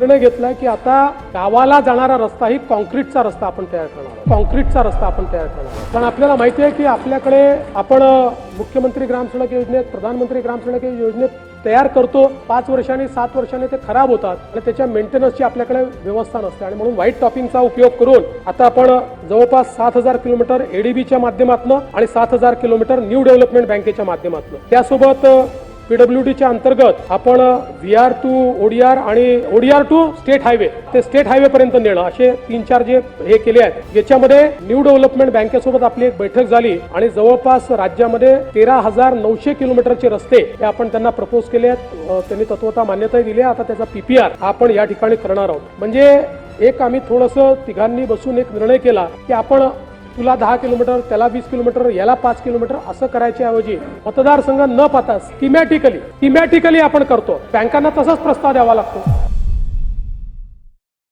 निर्णय घेतला की आता गावाला जाणारा रस्ता ही कॉन्क्रीटचा रस्ता आपण तयार करणार काँक्रीटचा कॉन्क्रीटचा रस्ता आपण तयार करणार कारण आपल्याला माहिती आहे की आपल्याकडे आपण मुख्यमंत्री मुख्यमंत्री ग्रामसडक योजनेत प्रधानमंत्री ग्रामसडक योजनेत तयार करतो. पाच वर्षांनी सात वर्षांनी ते खराब होतात आणि त्याच्या मेंटेनन्सची आपल्याकडे व्यवस्था नसते. आणि म्हणून व्हाईट टॉपिंगचा उपयोग करून आता आपण जवळपास सात हजार किलोमीटर एडीबीच्या माध्यमातून आणि सात हजार किलोमीटर न्यू डेव्हलपमेंट बँकेच्या माध्यमातून. त्यासोबत पीडब्ल्यू डीच्या अंतर्गत आपण व्ही आर टू ओडीआर आणि ओडीआर टू स्टेट हायवे ते स्टेट हायवे पर्यंत नेणं असे तीन चार जे हे केले आहेत याच्यामध्ये न्यू डेव्हलपमेंट बँकेसोबत आपली एक बैठक झाली आणि जवळपास राज्यामध्ये तेरा हजार नऊशे किलोमीटरचे रस्ते हे आपण त्यांना प्रपोज केले आहेत. त्यांनी तत्वता मान्यताही दिली आहे. आता त्याचा पीपीआर आपण या ठिकाणी करणार आहोत. म्हणजे एक आम्ही थोडंसं तिघांनी बसून एक निर्णय केला की आपण तुला दहा किलोमीटर त्याला वीस किलोमीटर याला पाच किलोमीटर असं करायच्या ऐवजी मतदारसंघ न पाहता स्किमॅटिकली स्किमॅटिकली आपण करतो. बँकांना तसाच प्रस्ताव द्यावा लागतो.